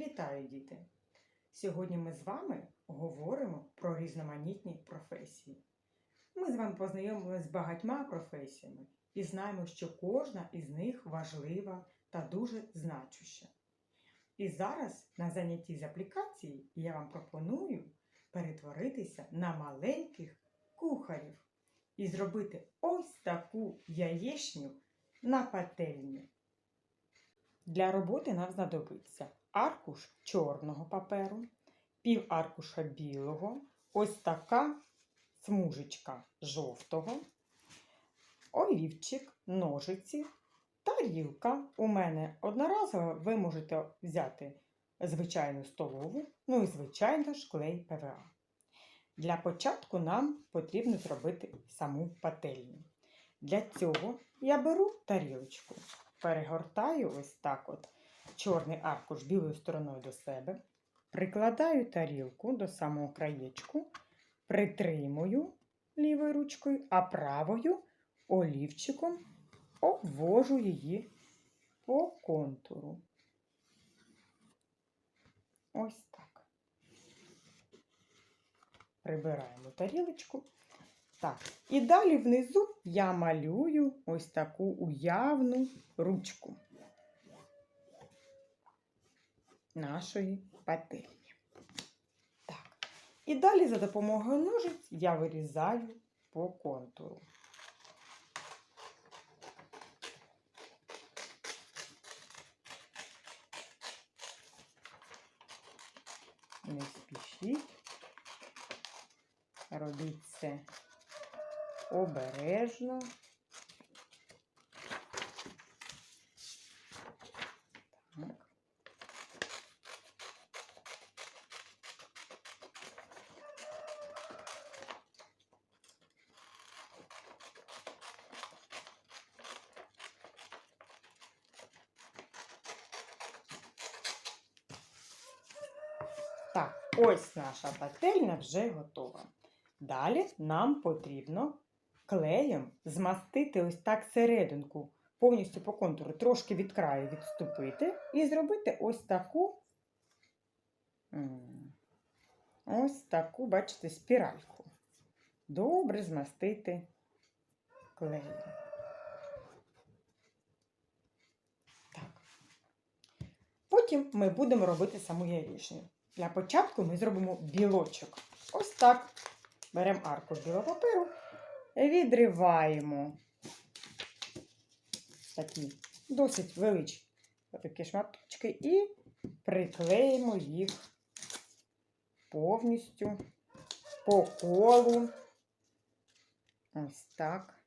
Вітаю, діти! Сьогодні ми з вами говоримо про різноманітні професії. Ми з вами познайомилися з багатьма професіями і знаємо, що кожна із них важлива та дуже значуща. І зараз на занятті з аплікації я вам пропоную перетворитися на маленьких кухарів і зробити ось таку яєчню на пательні. Для роботи нам знадобиться аркуш чорного паперу, пів аркуша білого, ось така смужечка жовтого, олівчик, ножиці, тарілка. У мене одноразово ви можете взяти звичайну столову, ну і звичайно ж клей ПВА. Для початку нам потрібно зробити саму пательню. Для цього я беру тарілочку, перегортаю ось так от чорний аркуш білою стороною до себе, прикладаю тарілку до самого краєчку, притримую лівою ручкою, а правою олівчиком обвожу її по контуру. Ось так. Прибираємо тарілочку. Так, і далі внизу я малюю ось таку уявну ручку нашої пательні. Так. І далі за допомогою ножиць я вирізаю по контуру. Не спішіть. Робіть це обережно. Так. Так, ось наша пательня вже готова. Далі нам потрібно клеєм змастити ось так серединку, повністю по контуру, трошки від краю відступити і зробити ось таку, ось таку, бачите, спіральку. Добре змастити клеєм. Потім ми будемо робити саму яєчню. Для початку ми зробимо білочок. Ось так. Беремо аркуш білого паперу, відриваємо такі досить величкі такі шматочки і приклеїмо їх повністю по колу. Ось так,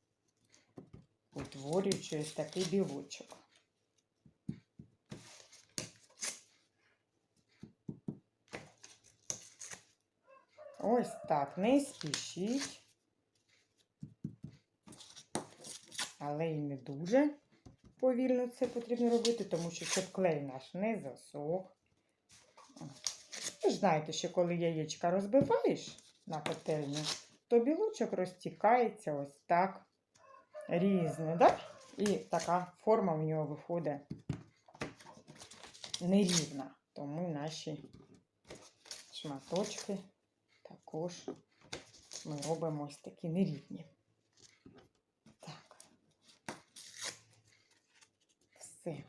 утворюючи ось такий білочок. Ось так, не спішіть, але і не дуже повільно це потрібно робити, тому що щоб клей наш не засох. Ви ж знаєте, що коли яєчка розбиваєш на пательню, то білочок розтікається ось так різне, так? І така форма в нього виходить нерівна. Тому наші шматочки також ми робимо ось такі нерівні. Так. Все.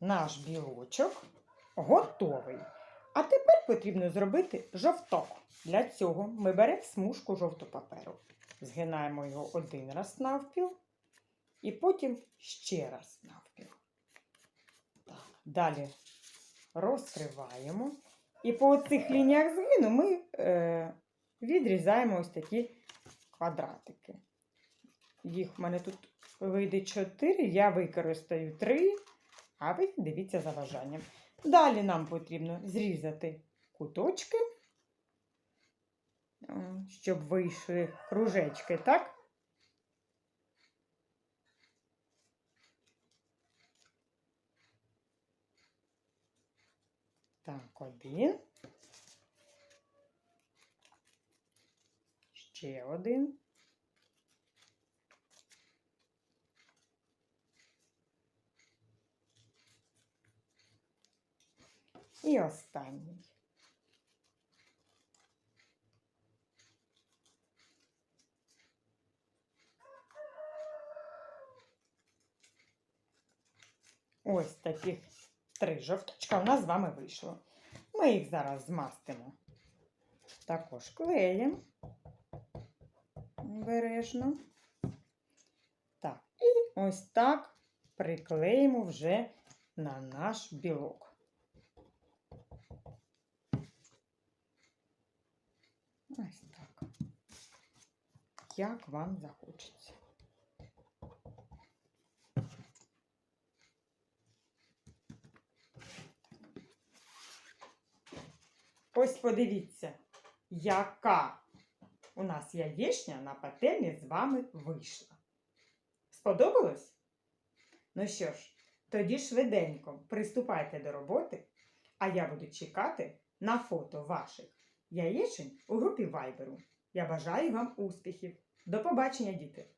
Наш білочок готовий. А тепер потрібно зробити жовток. Для цього ми беремо смужку жовтого паперу. Згинаємо його один раз навпіл і потім ще раз навпіл. Так. Далі розкриваємо. І по цих лініях згину ми е, відрізаємо ось такі квадратики. Їх в мене тут вийде 4, я використаю 3, а ви дивіться за бажанням. Далі нам потрібно зрізати куточки, щоб вийшли кружечки, так? Так, один. Ще один. І останній. Ось таких три жовточка у нас з вами вийшло. Ми їх зараз змастимо. Також клеєм. Обережно. Так, і ось так приклеїмо вже на наш білок. Ось так. Як вам захочеться. Ось подивіться, яка у нас яєчня на пательні з вами вийшла. Сподобалось? Ну що ж, тоді швиденько приступайте до роботи, а я буду чекати на фото ваших яєчень у групі Вайберу. Я бажаю вам успіхів. До побачення, діти!